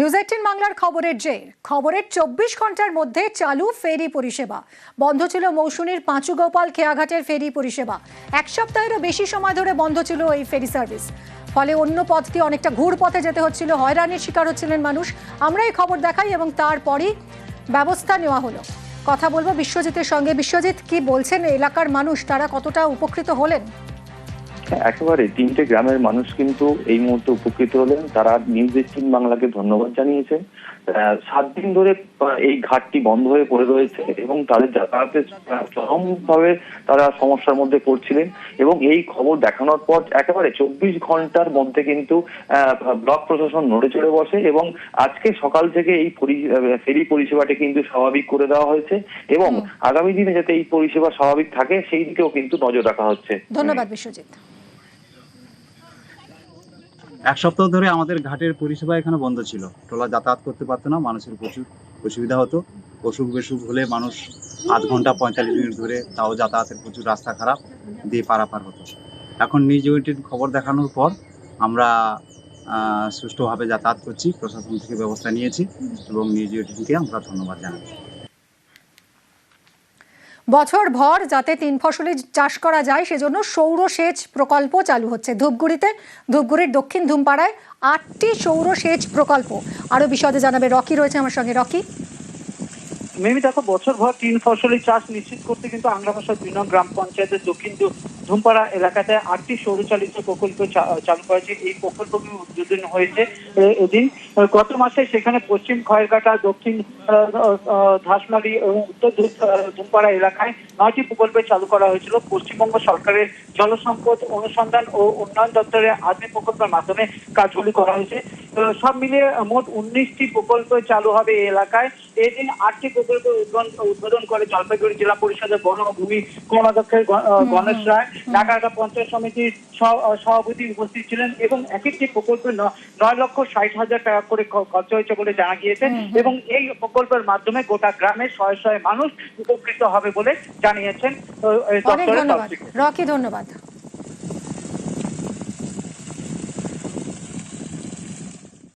News eighteen বাংলার খবরের জের। খবরের চব্বিশ ঘণ্টার মধ্যে চালু ফেরি পরিষেবা। বন্ধ ছিল মৌসুমীর পাঁচুগোপাল খেয়াঘাটের ফেরি পরিষেবা। এক সপ্তাহেরও বেশি সময় ধরে বন্ধ ছিল এই ফেরি সার্ভিস। ফলে অন্য পথ দিয়ে অনেকটা ঘুর পথে যেতে হচ্ছিল, হয়রানির শিকার হচ্ছিলেন মানুষ। আমরা এই খবর দেখাই এবং তারপরই ব্যবস্থা নেওয়া হলো। কথা বলব বিশ্বজিতের সঙ্গে। বিশ্বজিৎ, কি বলছেন এলাকার মানুষ? তারা কতটা উপকৃত হলেন? একেবারে তিনটে গ্রামের মানুষ কিন্তু এই মুহূর্তে উপকৃত হলেন। তারা নিউজ এইটিন বাংলাকে ধন্যবাদ জানিয়েছেন সাত দিন ধরে এই ঘাটটি বন্ধ হয়ে পড়ে রয়েছে এবং তাদের যাতায়াতের চরম ভাবে তারা সমস্যার মধ্যে পড়ছিলেন এবং এই খবর দেখানোর পর একেবারে চব্বিশ ঘণ্টার মধ্যে কিন্তু আহ, ব্লক প্রশাসন নড়ে চড়ে বসে এবং আজকে সকাল থেকে এই ফেরি পরিষেবাটি কিন্তু স্বাভাবিক করে দেওয়া হয়েছে এবং আগামী দিনে যাতে এই পরিষেবা স্বাভাবিক থাকে সেই দিকেও কিন্তু নজর রাখা হচ্ছে। ধন্যবাদ বিশ্বজিৎ। এক সপ্তাহ ধরে আমাদের ঘাটের পরিষেবা এখানে বন্ধ ছিল। টোলা যাতায়াত করতে পারতো না, মানুষের প্রচুর অসুবিধা হতো। অসুখ বিসুখ হলে মানুষ আধ ঘণ্টা, পঁয়তাল্লিশ মিনিট ধরে তাও যাতায়াতের প্রচুর রাস্তা খারাপ দিয়ে পারাপার হতো। এখন নিউজ ইউনিটের খবর দেখানোর পর আমরা সুষ্ঠুভাবে যাতায়াত করছি, প্রশাসন থেকে ব্যবস্থা নিয়েছি এবং নিউজ ইউনিটকে আমরা ধন্যবাদ জানাই বছর ভর যাতে তিন ফসলি চাষ করা যায়, সেজন্য সৌর সেচ প্রকল্প চালু হচ্ছে। ধূপগুড়িতে, ধূপগুড়ির দক্ষিণ ধুমপাড়ায় আটটি সৌর সেচ প্রকল্প। আরও বিশদে জানাবে রকি রয়েছে আমার সঙ্গে। রকি? মেবি দেখো, বছর ভর তিন ফসলি চাষ নিশ্চিত করতে কিন্তু ভাষা দুই নং গ্রাম পঞ্চায়েতের দক্ষিণ ধুমপাড়া এলাকাতে আটটি সৌরচালিত প্রকল্প চালু করেছে। এই প্রকল্পগুলি উদ্বোধন হয়েছে এদিন। গত মাসে সেখানে পশ্চিম খয়েরঘাটা দক্ষিণ ধাসমারি এবং উত্তর ধুমপাড়া এলাকায় নয়টি প্রকল্প চালু করা হয়েছিল। পশ্চিমবঙ্গ সরকারের জলসম্পদ অনুসন্ধান ও উন্নয়ন দপ্তরের আদি প্রকল্পের মাধ্যমে কাজগুলি করা হয়েছে। সব মিলিয়ে মোট উনিশটি প্রকল্প চালু হবে এই এলাকায়। এদিন আটটি প্রকল্প উদ্বোধন উদ্বোধন করে জলপাইগুড়ি জেলা পরিষদের বনভূমি কর্মাধ্যক্ষ গ- আহ, গণেশ রায় ঢাকা পঞ্চায়েত সমিতির সহ- সভাপতি উপস্থিত ছিলেন এবং এক একটি প্রকল্পে নয় লক্ষ ষাট হাজার টাকা করে খরচা হয়েছে বলে জানা গিয়েছে এবং এই প্রকল্পের মাধ্যমে গোটা গ্রামে শয়ে শয়ে মানুষ উপকৃত হবে বলে জানিয়েছেন দপ্তরের। রকি ধন্যবাদ।